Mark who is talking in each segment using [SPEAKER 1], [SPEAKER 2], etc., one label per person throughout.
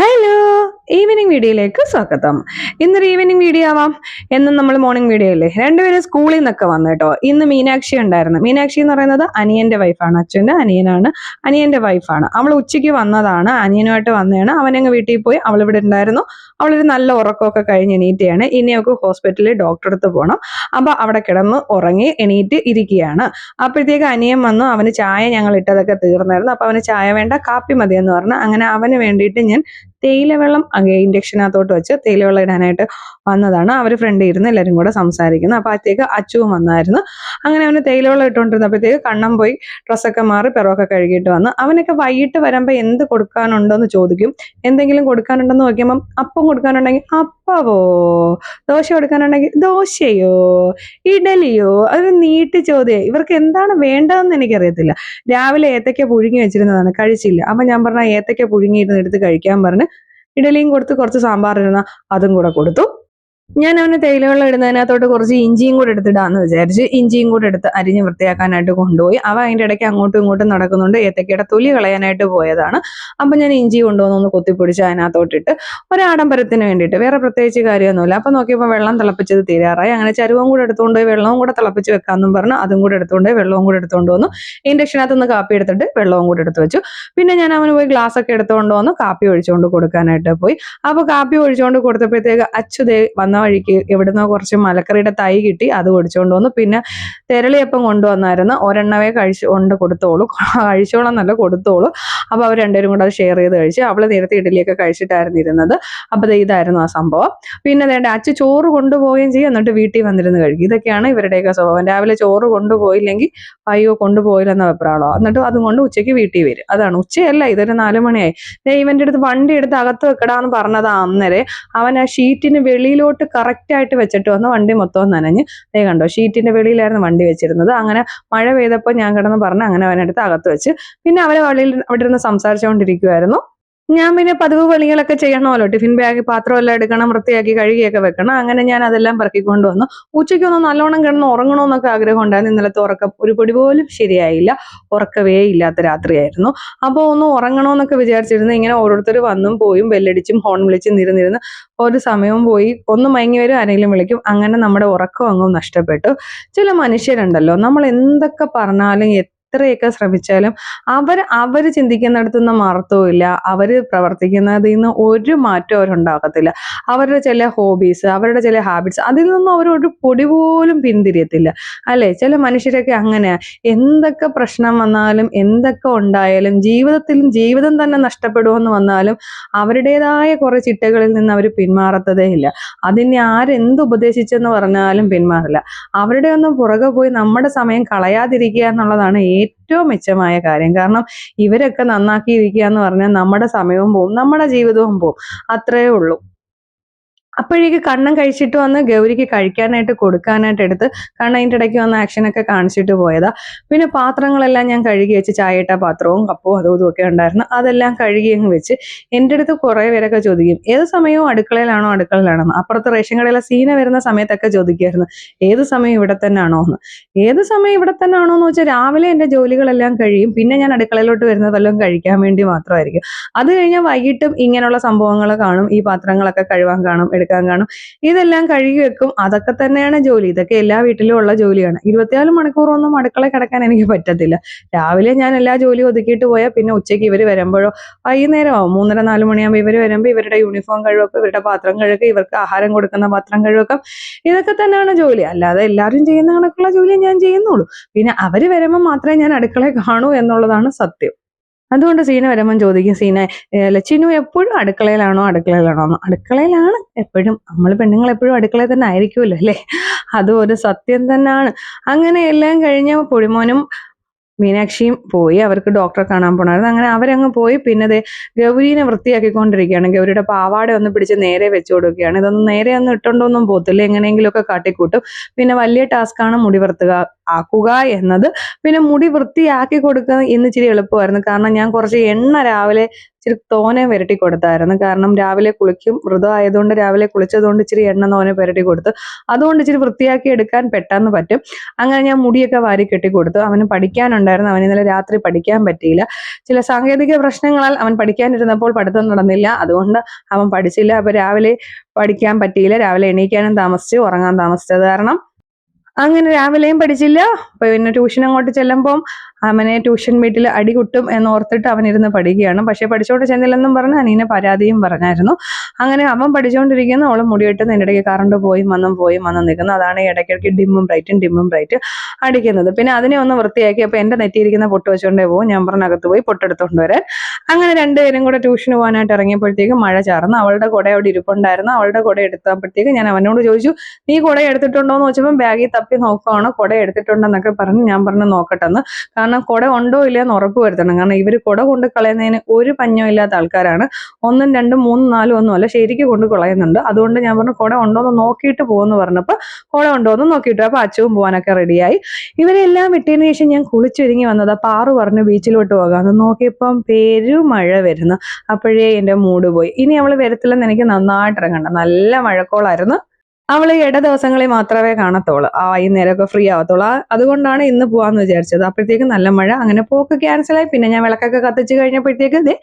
[SPEAKER 1] Hello evening വീഡിയോയിലേക്ക് സ്വാഗതം. ഇന്നൊരു ഈവനിങ് വീഡിയോ ആവാം. എന്നും നമ്മൾ മോർണിംഗ് വീഡിയോ അല്ലേ? രണ്ടുപേരും സ്കൂളിൽ നിന്നൊക്കെ വന്നു കേട്ടോ. ഇന്ന് മീനാക്ഷി ഉണ്ടായിരുന്നു. മീനാക്ഷി എന്ന് പറയുന്നത് അനിയന്റെ വൈഫാണ് അച്ഛന്റെ അനിയനാണ്. അനിയന്റെ വൈഫാണ് അവൾ ഉച്ചയ്ക്ക് വന്നതാണ്. അനിയനുമായിട്ട് വന്നതാണ്. അവനങ്ങ് വീട്ടിൽ പോയി. അവൾ ഇവിടെ ഉണ്ടായിരുന്നു. അവളൊരു നല്ല ഉറക്കമൊക്കെ കഴിഞ്ഞ് എണീറ്റയാണ്. ഇനി അവൾക്ക് ഹോസ്പിറ്റലിൽ ഡോക്ടറെ അടുത്ത് പോകണം അപ്പൊ അവിടെ കിടന്ന് ഉറങ്ങി എണീറ്റ് ഇരിക്കുകയാണ്. അപ്പോഴത്തേക്ക് അനിയൻ വന്നു. അവന് ചായ ഞങ്ങൾ ഇട്ടതൊക്കെ തീർന്നായിരുന്നു. അപ്പൊ അവന് ചായ വേണ്ട കാപ്പി മതി എന്ന് പറഞ്ഞു. അങ്ങനെ അവന് വേണ്ടിയിട്ട് ഞാൻ തേയില വെള്ളം ഇൻഡക്ഷനകത്തോട്ട് വെച്ച് തേയില വെള്ളം ഇടാനായിട്ട് വന്നതാണ്. അവർ ഫ്രണ്ട് ഇരുന്ന് എല്ലാവരും കൂടെ സംസാരിക്കുന്നു. അപ്പോൾ അത്തേക്ക് അച്ചുവും വന്നായിരുന്നു. അങ്ങനെ അവന് തേയില വെള്ളം ഇട്ടുകൊണ്ടിരുന്നപ്പോഴത്തേക്ക് കണ്ണം പോയി ഡ്രസ്സൊക്കെ മാറി പിറവൊക്കെ കഴുകിയിട്ട് വന്നു. അവനൊക്കെ വൈകിട്ട് വരുമ്പോൾ എന്ത് കൊടുക്കാനുണ്ടോ എന്ന് ചോദിക്കും. എന്തെങ്കിലും കൊടുക്കാനുണ്ടെന്ന് നോക്കിയപ്പം അപ്പം കൊടുക്കാനുണ്ടെങ്കിൽ അപ്പവോ ദോശ കൊടുക്കാനുണ്ടെങ്കിൽ ദോശയോ? ഇഡലിയോ? അതൊരു നീട്ടി ചോദ്യം. ഇവർക്ക് എന്താണ് വേണ്ടതെന്ന് എനിക്കറിയത്തില്ല. രാവിലെ ഏത്തക്ക പുഴുങ്ങി വെച്ചിരുന്നതാണ്. കഴിച്ചില്ല. അപ്പം ഞാൻ പറഞ്ഞ ഏത്തയ്ക്ക പുഴുങ്ങിയിരുന്ന് എടുത്ത് കഴിക്കാൻ പറഞ്ഞ് ഇഡലിയും കൊടുത്ത് കുറച്ച് സാമ്പാർ ഇരുന്ന അതും കൂടെ കൊടുത്തു. ഞാൻ അവന് തേയിലവെള്ളം ഇടുന്നതിനകത്തോട്ട് കുറച്ച് ഇഞ്ചിയും കൂടെ എടുത്തിടാന്ന് വിചാരിച്ച് ഇഞ്ചിയും കൂടെ എടുത്ത് അരിഞ്ഞ് വൃത്തിയാക്കാനായിട്ട് കൊണ്ടുപോയി. അവ അതിന്റെ ഇടയ്ക്ക് അങ്ങോട്ടും ഇങ്ങോട്ടും നടക്കുന്നുണ്ട്. ഏത്തക്കയുടെ തൊലി കളയാനായിട്ട് പോയതാണ്. അപ്പം ഞാൻ ഇഞ്ചി കൊണ്ടുവന്ന് ഒന്ന് കുത്തിപ്പൊടിച്ച് അതിനകത്തോട്ടിട്ട് ഒരാഡംബരത്തിന് വേണ്ടിയിട്ട്. വേറെ പ്രത്യേകിച്ച് കാര്യമൊന്നുമില്ല. അപ്പം നോക്കിയപ്പോൾ വെള്ളം തിളപ്പിച്ചത് തീരാറായി. അങ്ങനെ ചരുവം കൂടെ എടുത്തുകൊണ്ട് വെള്ളവും കൂടെ തിളപ്പിച്ച് വെക്കാമെന്നും പറഞ്ഞു അതും കൂടെ എടുത്തുകൊണ്ട് വെള്ളവും കൂടെ എടുത്തുകൊണ്ട് വന്നു. ഇൻഡക്ഷനകത്ത് നിന്ന് കാപ്പി എടുത്തിട്ട് വെള്ളവും കൂടെ എടുത്ത് വെച്ചു. പിന്നെ ഞാൻ അവന് പോയി ഗ്ലാസ് ഒക്കെ എടുത്തുകൊണ്ട് വന്ന്. കാപ്പി ഒഴിച്ചുകൊണ്ട് കൊടുക്കാനായിട്ട് പോയി. അപ്പോൾ കാപ്പി ഒഴിച്ചുകൊണ്ട് കൊടുത്തപ്പോഴത്തേക്ക് അച്യുതേ വന്ന വഴിക്ക് എവിടുന്നോ കുറച്ച് മലക്കറിയുടെ തൈ കിട്ടി അത് ഒടിച്ചുകൊണ്ട് വന്നു. പിന്നെ തെരളിയപ്പം കൊണ്ടുവന്നായിരുന്നു. ഒരെണ്ണവേ കഴിച്ചു കൊണ്ട് കൊടുത്തോളൂ. കഴിച്ചോളം നല്ല കൊടുത്തോളൂ. അപ്പോൾ അവർ രണ്ടുപേരും കൂടെ അത് ഷെയർ ചെയ്ത് കഴിച്ച് അവൾ നേരത്തെ ഇഡലിയൊക്കെ കഴിച്ചിട്ടായിരുന്നു ഇരുന്നത്. അപ്പോൾ ഇതായിരുന്നു ആ സംഭവം. പിന്നെ വേണ്ട അച്ഛൻ ചോറ് കൊണ്ടുപോവുകയും ചെയ്യും എന്നിട്ട് വീട്ടിൽ വന്നിരുന്ന് കഴിക്കും. ഇതൊക്കെയാണ് ഇവരുടെയൊക്കെ സ്വഭാവം. രാവിലെ ചോറ് കൊണ്ടുപോയില്ലെങ്കിൽ അയ്യോ കൊണ്ടുപോയില്ലെന്ന അഭിപ്രായമാണോ? എന്നിട്ട് അതും കൊണ്ട് ഉച്ചയ്ക്ക് വീട്ടിൽ വരും. അതാണ്. ഉച്ചയല്ല ഇതൊരു നാല് മണിയായി. ഇവന്റെ അടുത്ത് വണ്ടി എടുത്ത് അകത്ത് വെക്കടാന്ന് പറഞ്ഞതാ അന്നേരെ. അവൻ ആ ഷീറ്റിന് വെളിയിലോട്ട് കറക്റ്റ് ആയിട്ട് വെച്ചിട്ട് വന്ന് വണ്ടി മൊത്തം നനഞ്ഞ് ദേ കണ്ടോ ഷീറ്റിന്റെ വെളിയിലായിരുന്നു വണ്ടി വെച്ചിരുന്നത്. അങ്ങനെ മഴ പെയ്തപ്പോൾ ഞാൻ കിടന്ന് പറഞ്ഞ് അങ്ങനെ അവനെടുത്ത് അകത്ത് വെച്ച്. പിന്നെ അവരെ അവിടെ ഇരുന്ന് സംസാരിച്ചുകൊണ്ടിരിക്കുമായിരുന്നു ഞാൻ പിന്നെ പതിവ് പണികളൊക്കെ ചെയ്യണമല്ലോ. ടിഫിൻ ബാഗ് പാത്രമെല്ലാം എടുക്കണം വൃത്തിയാക്കി കഴുകിയൊക്കെ വെക്കണം. അങ്ങനെ ഞാൻ അതെല്ലാം പറക്കിക്കൊണ്ട് വന്നു ഉച്ചയ്ക്കൊന്ന് നല്ലോണം കിടന്ന് ഉറങ്ങണമെന്നൊക്കെ ആഗ്രഹം ഉണ്ടായിരുന്നു ഇന്നലത്തെ ഉറക്കം ഒരു പൊടി പോലും ശരിയായില്ല. ഉറക്കവേ ഇല്ലാത്ത രാത്രിയായിരുന്നു. അപ്പോൾ ഒന്ന് ഉറങ്ങണമെന്നൊക്കെ വിചാരിച്ചിരുന്നു. ഇങ്ങനെ ഓരോരുത്തർ വന്നും പോയും ബെല്ലടിച്ചും ഹോൺ വിളിച്ചും നിരുന്നിരുന്ന് ഒരു സമയവും പോയി. ഒന്ന് മയങ്ങി വരും ആരെങ്കിലും വിളിക്കും. അങ്ങനെ നമ്മുടെ ഉറക്കം അങ്ങും നഷ്ടപ്പെട്ടു. ചില മനുഷ്യരുണ്ടല്ലോ. നമ്മൾ എന്തൊക്കെ പറഞ്ഞാലും എത്രയൊക്കെ ശ്രമിച്ചാലും അവർ അവർ ചിന്തിക്കുന്നിടത്തുനിന്ന് മാറത്തുമില്ല അവർ പ്രവർത്തിക്കുന്നതിൽ നിന്ന് ഒരു മാറ്റവും അവരുണ്ടാക്കത്തില്ല അവരുടെ ചില ഹോബീസ് അവരുടെ ചില ഹാബിറ്റ്സ് അതിൽ നിന്നും ഒരു പൊടി പോലും പിന്തിരിയത്തില്ല. അല്ലേ? ചില മനുഷ്യരൊക്കെ അങ്ങനെയാണ് എന്തൊക്കെ പ്രശ്നം വന്നാലും എന്തൊക്കെ ഉണ്ടായാലും ജീവിതത്തിലും ജീവിതം തന്നെ നഷ്ടപ്പെടുമെന്ന് വന്നാലും അവരുടേതായ കുറെ ചിട്ടകളിൽ നിന്ന് അവർ പിന്മാറത്തതേ ഇല്ല. അതിനെ ആരെന്ത് ഉപദേശിച്ചെന്ന് പറഞ്ഞാലും പിന്മാറില്ല. അവരുടെ ഒന്നും പുറകെ പോയി നമ്മുടെ സമയം കളയാതിരിക്കുക എന്നുള്ളതാണ് ഏറ്റവും മെച്ചമായ കാര്യം. കാരണം ഇവരൊക്കെ നന്നാക്കിയിരിക്കുക എന്ന് പറഞ്ഞാൽ നമ്മുടെ സമയവും പോവും നമ്മുടെ ജീവിതവും പോവും. അത്രേ ഉള്ളൂ. അപ്പോഴേക്ക് കണ്ണൻ കഴിച്ചിട്ട് വന്ന് ഗൗരിക്ക് കഴിക്കാനായിട്ട് കൊടുക്കാനായിട്ട് എടുത്ത് കണ്ണ അതിന്റെ ഇടയ്ക്ക് വന്ന് ആക്ഷനൊക്കെ കാണിച്ചിട്ട് പോയതാ. പിന്നെ പാത്രങ്ങളെല്ലാം ഞാൻ കഴുകി വെച്ച് ചായയിട്ട പാത്രവും കപ്പും അതും ഇതും ഒക്കെ ഉണ്ടായിരുന്നു. അതെല്ലാം കഴുകി അങ്ങ് വെച്ച് എന്റെ അടുത്ത് കുറേ പേരൊക്കെ ചോദിക്കും ഏത് സമയവും അടുക്കളയിലാണോ അടുക്കളയിലാണോ അപ്പുറത്ത് റേഷൻ കടയിലെ സീന വരുന്ന സമയത്തൊക്കെ ചോദിക്കുമായിരുന്നു ഏത് സമയം ഇവിടെ തന്നെ ആണോ എന്ന് ഏത് സമയം ഇവിടെ തന്നെ ആണോ എന്ന് വെച്ചാൽ രാവിലെ എന്റെ ജോലികളെല്ലാം കഴിയും പിന്നെ ഞാൻ അടുക്കളയിലോട്ട് വരുന്നതെല്ലാം കഴിക്കാൻ വേണ്ടി മാത്രമായിരിക്കും. അത് കഴിഞ്ഞാൽ വൈകിട്ടും ഇങ്ങനെയുള്ള സംഭവങ്ങൾ കാണും ഈ പാത്രങ്ങളൊക്കെ കഴുകാൻ കാണും എടുക്കാൻ കാണും. ഇതെല്ലാം കഴുകി വെക്കും. അതൊക്കെ തന്നെയാണ് ജോലി. ഇതൊക്കെ എല്ലാ വീട്ടിലും ഉള്ള ജോലിയാണ്. ഇരുപത്തിനാല് മണിക്കൂറൊന്നും അടുക്കള കിടക്കാൻ എനിക്ക് പറ്റത്തില്ല. രാവിലെ ഞാൻ എല്ലാ ജോലിയും ഒതുക്കിയിട്ട് പോയാൽ പിന്നെ ഉച്ചയ്ക്ക് ഇവർ വരുമ്പോഴോ വൈകുന്നേരമാവും മൂന്നര നാല് മണിയാകുമ്പോൾ ഇവർ വരുമ്പോൾ ഇവരുടെ യൂണിഫോം കഴുകും ഇവരുടെ പാത്രം കഴുകും ഇവർക്ക് ആഹാരം കൊടുക്കുന്ന പാത്രം കഴുകും ഇതൊക്കെ തന്നെയാണ് ജോലി. അല്ലാതെ എല്ലാവരും ചെയ്യുന്ന കണക്കുള്ള ജോലി ഞാൻ ചെയ്യുന്നുള്ളൂ. പിന്നെ അവർ വരുമ്പോൾ മാത്രമേ ഞാൻ അടുക്കളയിൽ കാണൂ എന്നുള്ളതാണ് സത്യം. അതുകൊണ്ട് സീന വരുമ്പം ചോദിക്കും സീന ലച്ചിനു എപ്പോഴും അടുക്കളയിലാണോ അടുക്കളയിലാണോ? അടുക്കളയിലാണ്. എപ്പോഴും നമ്മൾ പെണ്ണുങ്ങൾ എപ്പോഴും അടുക്കളയിൽ തന്നെ ആയിരിക്കുമല്ലോ അല്ലേ? അതും ഒരു സത്യം തന്നെയാണ് അങ്ങനെ എല്ലാം കഴിഞ്ഞ പൊടിമോനും മീനാക്ഷിയും പോയി അവർക്ക് ഡോക്ടറെ കാണാൻ പോണായിരുന്നു. അങ്ങനെ അവരങ്ങ് പോയി. പിന്നെ ദേ ഗൗരീനെ വൃത്തിയാക്കിക്കൊണ്ടിരിക്കുകയാണ്. ഗൗരിയുടെ പാവാട ഒന്ന് പിടിച്ച് നേരെ വെച്ച് കൊടുക്കുകയാണ്. ഇതൊന്നും നേരെ ഒന്നും ഇട്ടുകൊണ്ടൊന്നും പോകത്തില്ല എങ്ങനെയെങ്കിലുമൊക്കെ കാട്ടിക്കൂട്ടും. പിന്നെ വലിയ ടാസ്ക്കാണ് മുടി വർത്തുക. ആക്കുക എന്നത് പിന്നെ മുടി വൃത്തിയാക്കി കൊടുക്കുക ഇന്ന് ഇച്ചിരി എളുപ്പമായിരുന്നു. കാരണം ഞാൻ കുറച്ച് എണ്ണ രാവിലെ ഇച്ചിരി തോനെ പുരട്ടി കൊടുത്തായിരുന്നു. കാരണം രാവിലെ കുളിക്കും വ്രതം ആയതുകൊണ്ട് രാവിലെ കുളിച്ചതുകൊണ്ട് ഇച്ചിരി എണ്ണ തോനെ പുരട്ടി കൊടുത്തു. അതുകൊണ്ട് ഇച്ചിരി വൃത്തിയാക്കി എടുക്കാൻ പെട്ടെന്ന് പറ്റും. അങ്ങനെ ഞാൻ മുടിയൊക്കെ വാരി കെട്ടി കൊടുത്തു. അവന് പഠിക്കാനുണ്ടായിരുന്നു. അവൻ ഇന്നലെ രാത്രി പഠിക്കാൻ പറ്റിയില്ല. ചില സാങ്കേതിക പ്രശ്നങ്ങളാൽ അവൻ പഠിക്കാനിരുന്നപ്പോൾ പഠിത്തം നടന്നില്ല. അതുകൊണ്ട് അവൻ പഠിച്ചില്ല. അപ്പൊ രാവിലെ പഠിക്കാൻ പറ്റിയില്ല. രാവിലെ എണീക്കാനും താമസിച്ചു ഉറങ്ങാൻ താമസിച്ചത് കാരണം അങ്ങനെ രാവിലെയും പഠിച്ചില്ല. പിന്നെ ട്യൂഷൻ അങ്ങോട്ട് ചെല്ലുമ്പം അവനെ ട്യൂഷൻ വീട്ടിൽ അടി കുട്ടും എന്ന് ഓർത്തിട്ട് അവൻ ഇരുന്ന് പഠിക്കുകയാണ്. പക്ഷെ പഠിച്ചോണ്ട് ചെന്നില്ലെന്നും പറഞ്ഞ് അനീനെ പരാതിയും പറഞ്ഞായിരുന്നു. അങ്ങനെ അവൻ പഠിച്ചുകൊണ്ടിരിക്കുന്നു അവൾ മുടിയിട്ട് നിന്നിടയ്ക്ക് കറണ്ട് പോയി വന്നും പോയി വന്നും നിൽക്കുന്നു. അതാണ് ഇടയ്ക്കിടയ്ക്ക് ഡിമ്മും ബ്രൈറ്റും ഡിമ്മും ബ്രൈറ്റ് അടിക്കുന്നത്. പിന്നെ അതിനെ ഒന്ന് വൃത്തിയാക്കി. അപ്പോൾ എന്റെ നെറ്റിയിരിക്കുന്ന പൊട്ട് വെച്ചുകൊണ്ടേ പോകും ഞാൻ പറഞ്ഞകത്ത് പോയി പൊട്ടെടുത്തോണ്ട് വരാൻ. അങ്ങനെ രണ്ടുപേരും കൂടെ ട്യൂഷന് പോകാനായിട്ട് ഇറങ്ങിയപ്പോഴത്തേക്ക് മഴ ചാർന്നു. അവളുടെ കുട അവിടെ ഇരിപ്പുണ്ടായിരുന്നു. അവളുടെ കുട എടുത്തപ്പോഴത്തേക്ക് ഞാൻ അവനോട് ചോദിച്ചു നീ കുട എടുത്തിട്ടുണ്ടോ എന്ന് വെച്ചപ്പോൾ ബാഗിൽ തപ്പി നോക്കുവാണ്? കുട എടുത്തിട്ടുണ്ടെന്നൊക്കെ പറഞ്ഞ് ഞാൻ പറഞ്ഞു നോക്കട്ടെന്ന്. കാരണം കുട ഉണ്ടോ ഇല്ലയെന്ന് ഉറപ്പ് വരുത്തണം. കാരണം ഇവർ കുട കൊണ്ട് കളയുന്നതിന് ഒരു പഞ്ഞോ ഇല്ലാത്ത ആൾക്കാരാണ്. ഒന്നും രണ്ടും മൂന്നും നാലും ഒന്നും അല്ല ശരിക്കും കൊണ്ട് കളയുന്നുണ്ട്. അതുകൊണ്ട് ഞാൻ പറഞ്ഞു കുട ഉണ്ടോ എന്ന് നോക്കിയിട്ട് പോകുമെന്ന് പറഞ്ഞപ്പോൾ കുട ഉണ്ടോ എന്ന് നോക്കിയിട്ട് അപ്പോൾ അച്ഛവും പോകാനൊക്കെ റെഡിയായി. ഇവരെല്ലാം വിട്ടതിന് ശേഷം ഞാൻ കുളിച്ചൊരുങ്ങി വന്നത് പാറു പറഞ്ഞു ബീച്ചിലോട്ട് പോകാമെന്ന് നോക്കിയപ്പം പെരുമഴ വരുന്നു. അപ്പോഴേ എന്റെ മൂഡ് പോയി. ഇനി അവൾ വരത്തില്ലെന്ന് എനിക്ക് നന്നായിട്ട് ഇറങ്ങണ്ട നല്ല മഴക്കോളായിരുന്നു. അവൾ ഇട ദിവസങ്ങളിൽ മാത്രമേ കാണത്തുള്ളൂ. ആ വൈകുന്നേരമൊക്കെ ഫ്രീ ആവത്തുള്ളൂ. അതുകൊണ്ടാണ് ഇന്ന് പോവാന്ന് വിചാരിച്ചത്. അപ്പോഴത്തേക്ക് നല്ല മഴ അങ്ങനെ പോക്ക് ക്യാൻസലായി പിന്നെ ഞാൻ വിളക്കൊക്കെ കത്തിച്ച് കഴിഞ്ഞപ്പോഴത്തേക്ക് ദേ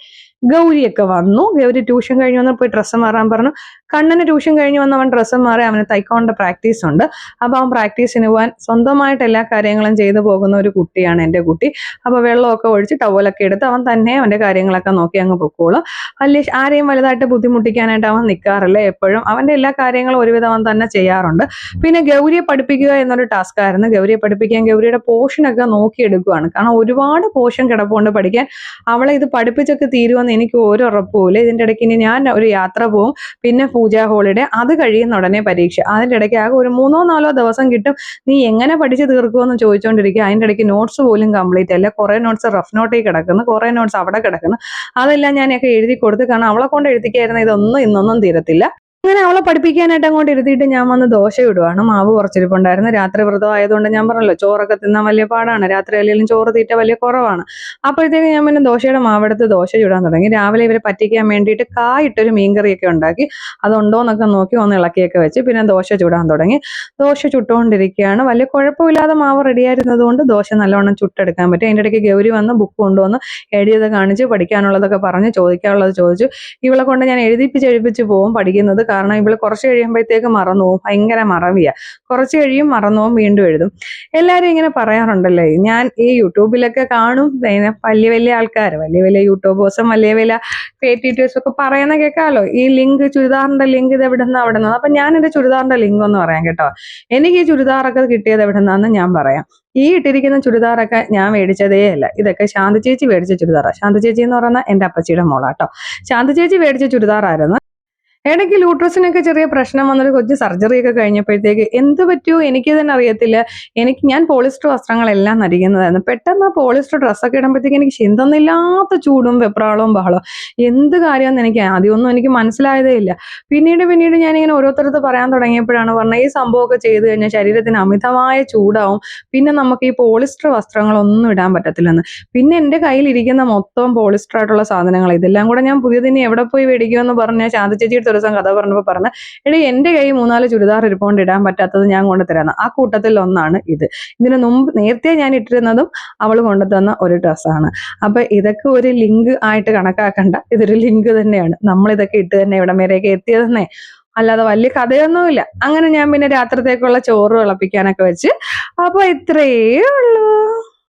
[SPEAKER 1] ഗൗരിയൊക്കെ വന്നു. ഗൗരി ട്യൂഷൻ കഴിഞ്ഞ് വന്ന് പോയി ഡ്രസ്സ് മാറാൻ പറഞ്ഞു. കണ്ണന് ട്യൂഷൻ കഴിഞ്ഞ് വന്ന് അവൻ ഡ്രസ്സ് മാറി അവന് തൈക്കോണ്ട പ്രാക്ടീസ് ഉണ്ട്. അപ്പോൾ അവൻ പ്രാക്ടീസിന് പോകാൻ സ്വന്തമായിട്ട് എല്ലാ കാര്യങ്ങളും ചെയ്തു പോകുന്ന ഒരു കുട്ടിയാണ് എന്റെ കുട്ടി. അപ്പോൾ വെള്ളമൊക്കെ ഒഴിച്ച് ടവലൊക്കെ എടുത്ത് അവൻ തന്നെ അവന്റെ കാര്യങ്ങളൊക്കെ നോക്കി അങ്ങ് പൊക്കോളും. വലിയ ആരെയും വലുതായിട്ട് ബുദ്ധിമുട്ടിക്കാനായിട്ട് അവൻ നിൽക്കാറില്ല എപ്പോഴും. അവന്റെ എല്ലാ കാര്യങ്ങളും ഒരുവിധം അവൻ തന്നെ ചെയ്യാറുണ്ട്. പിന്നെ ഗൗരിയെ പഠിപ്പിക്കുക എന്നൊരു ടാസ്ക് ആയിരുന്നു. ഗൗരിയെ പഠിപ്പിക്കാൻ ഗൗരിയുടെ പോർഷനൊക്കെ നോക്കിയെടുക്കുകയാണ് കാരണം ഒരുപാട് പോഷൻ കിടപ്പുണ്ട് പഠിക്കാൻ. അവളെ ഇത് പഠിപ്പിച്ചൊക്കെ തീരുമെന്ന് എനിക്ക് ഒരു ഉറപ്പുമില്ല ഇതിന്റെ ഇടയ്ക്ക് ഇനി ഞാൻ ഒരു യാത്ര പോവും. പിന്നെ പൂജാ ഹോളിഡേ. അത് കഴിയുന്ന ഉടനെ പരീക്ഷ. അതിന്റെ ഇടയ്ക്ക് ആകെ ഒരു മൂന്നോ നാലോ ദിവസം കിട്ടും. നീ എങ്ങനെ പഠിച്ച് തീർക്കുമെന്ന് ചോദിച്ചുകൊണ്ടിരിക്കുക അതിന്റെ ഇടയ്ക്ക് നോട്ട്സ് പോലും കംപ്ലീറ്റ് അല്ല. കുറേ നോട്ട്സ് റഫ് നോട്ടിൽ കിടക്കുന്നു. കുറേ നോട്ട്സ് അവിടെ കിടക്കുന്നു. അതെല്ലാം ഞാനൊക്കെ എഴുതി കൊടുത്ത് കാരണം അവളെ കൊണ്ട് എഴുതിക്കായിരുന്ന ഇതൊന്നും ഇന്നൊന്നും തീരത്തില്ല. അങ്ങനെ അവളെ പഠിപ്പിക്കാനായിട്ട് അങ്ങോട്ട് ഇരുത്തിയിട്ട് ഞാൻ വന്ന് ദോശ ഇടുവാണ്. മാവ് കുറച്ചിരിപ്പുണ്ടായിരുന്നു. രാത്രി വ്രതം ആയതുകൊണ്ട് ഞാൻ പറഞ്ഞല്ലോ ചോറൊക്കെ തിന്നാൻ വലിയ പാടാണ്. രാത്രി അല്ലെങ്കിലും ചോറ് തീറ്റ വലിയ കുറവാണ്. അപ്പോഴത്തേക്ക് ഞാൻ പിന്നെ ദോശയുടെ മാവെടുത്ത് ദോശ ചുടാൻ തുടങ്ങി. രാവിലെ ഇവരെ പറ്റിക്കാൻ വേണ്ടിയിട്ട് കായിട്ടൊരു മീൻകറിയൊക്കെ ഉണ്ടാക്കി. അതുണ്ടോ എന്നൊക്കെ നോക്കി ഒന്ന് ഇളക്കിയൊക്കെ വെച്ച് പിന്നെ ദോശ ചുടാൻ തുടങ്ങി. ദോശ ചുട്ടുകൊണ്ടിരിക്കുകയാണ്. വലിയ കുഴപ്പമില്ലാതെ മാവ് റെഡിയായിരുന്നത് കൊണ്ട് ദോശ നല്ലവണ്ണം ചുട്ടെടുക്കാൻ പറ്റും. അതിന്റെ ഇടയ്ക്ക് ഗൗരി വന്ന് ബുക്ക് കൊണ്ടുവന്ന് എഴുതിയത് കാണിച്ച് പഠിക്കാനുള്ളതൊക്കെ പറഞ്ഞ് ചോദിക്കാനുള്ളത് ചോദിച്ചു. ഇവളെ കൊണ്ട് ഞാൻ എഴുതിപ്പിച്ച് എഴുതിപ്പിച്ച് പോകും പഠിക്കുന്നത്. കാരണം ഇവൾ കുറച്ച് കഴിയുമ്പോഴത്തേക്ക് മറന്നു പോകും ഭയങ്കര മറവിയാ. കുറച്ച് കഴിയും മറന്നു പോകും വീണ്ടും എഴുതും. എല്ലാവരും ഇങ്ങനെ പറയാറുണ്ടല്ലേ? ഞാൻ ഈ യൂട്യൂബിലൊക്കെ കാണും. വലിയ വലിയ ആൾക്കാർ വലിയ വലിയ യൂട്യൂബേഴ്സും വലിയ വലിയ ക്രിയേറ്റീവ്സും ഒക്കെ പറയുന്ന കേൾക്കാമല്ലോ ഈ ലിങ്ക് ചുരിദാറിന്റെ ലിങ്ക് ഇത് എവിടെ നിന്ന് അവിടെ നിന്ന് അപ്പൊ ഞാൻ എന്റെ ചുരിദാറിന്റെ ലിങ്ക് ഒന്ന് പറയാം കേട്ടോ. എനിക്ക് ഈ ചുരിദാറൊക്കെ കിട്ടിയത് എവിടെ നിന്നാന്ന് ഞാൻ പറയാം. ഈ ഇട്ടിരിക്കുന്ന ചുരിദാറൊക്കെ ഞാൻ മേടിച്ചതേ അല്ല. ഇതൊക്കെ ശാന്തി ചേച്ചി മേടിച്ച ചുരിദാറാണ് ശാന്തി ചേച്ചി എന്ന് പറയുന്ന എന്റെ അപ്പച്ചിയുടെ മോളാട്ടോ ശാന്തി ചേച്ചി മേടിച്ച ചുരിദാറായിരുന്നു. ഇടയ്ക്ക് ലൂട്രസിനൊക്കെ ചെറിയ പ്രശ്നം വന്നൊരു കൊച്ചു സർജറി ഒക്കെ കഴിഞ്ഞപ്പോഴത്തേക്ക് എന്ത് പറ്റിയോ എനിക്ക് തന്നെ അറിയത്തില്ല. എനിക്ക് ഞാൻ പോളിസ്റ്റർ വസ്ത്രങ്ങളെല്ലാം നരിക്കുന്നതായിരുന്നു പെട്ടെന്ന് പോളിസ്റ്റർ ഡ്രസ്സൊക്കെ ഇടുമ്പോഴത്തേക്ക് എനിക്ക് ചിന്തന്നില്ലാത്ത ചൂടും വെപ്രാളവും ബഹളവും. എന്ത് കാര്യമെന്ന് എനിക്ക് ആദ്യമൊന്നും എനിക്ക് മനസ്സിലായതേ ഇല്ല. പിന്നീട് പിന്നീട് ഞാനിങ്ങനെ ഓരോരുത്തരത്ത് പറയാൻ തുടങ്ങിയപ്പോഴാണ് പറഞ്ഞത് ഈ സംഭവമൊക്കെ ചെയ്തു കഴിഞ്ഞാൽ ശരീരത്തിന് അമിതമായ ചൂടാവും. പിന്നെ നമുക്ക് ഈ പോളിസ്റ്റർ വസ്ത്രങ്ങളൊന്നും ഇടാൻ പറ്റത്തില്ലെന്ന്. പിന്നെ എന്റെ കയ്യിലിരിക്കുന്ന മൊത്തം പോളിസ്റ്റർ ആയിട്ടുള്ള സാധനങ്ങൾ ഇതെല്ലാം കൂടെ ഞാൻ പുതിയതിനെ എവിടെ പോയി മേടിക്കുമെന്ന് പറഞ്ഞാൽ ചാന്ത ചേച്ചിയുടെ ഒരു ദിവസം കഥ പറഞ്ഞപ്പോൾ പറഞ്ഞു എടി എന്റെ കൈ മൂന്നാൽ ചുരിദാർ ഇരിപ്പോണ്ട് ഇടാൻ പറ്റാത്തത് ഞാൻ കൊണ്ടുതരാന്ന് ആ കൂട്ടത്തിൽ ഒന്നാണ് ഇത്. ഇതിന് മുമ്പ് നേരത്തെ ഞാൻ ഇട്ടിരുന്നതും അവൾ കൊണ്ടുതന്ന ഒരു ഡ്രസ്സാണ് അപ്പൊ ഇതൊക്കെ ഒരു ലിങ്ക് ആയിട്ട് കണക്കാക്കണ്ട. ഇതൊരു ലിങ്ക് തന്നെയാണ്. നമ്മൾ ഇതൊക്കെ ഇട്ട് തന്നെ ഇവിടം വരെയൊക്കെ എത്തിയതെന്നേ. അല്ലാതെ വലിയ കഥയൊന്നുമില്ല. അങ്ങനെ ഞാൻ പിന്നെ രാത്രിത്തേക്കുള്ള ചോറ് തിളപ്പിക്കാനൊക്കെ വെച്ച് അപ്പൊ ഇത്രയേ ഉള്ളൂ.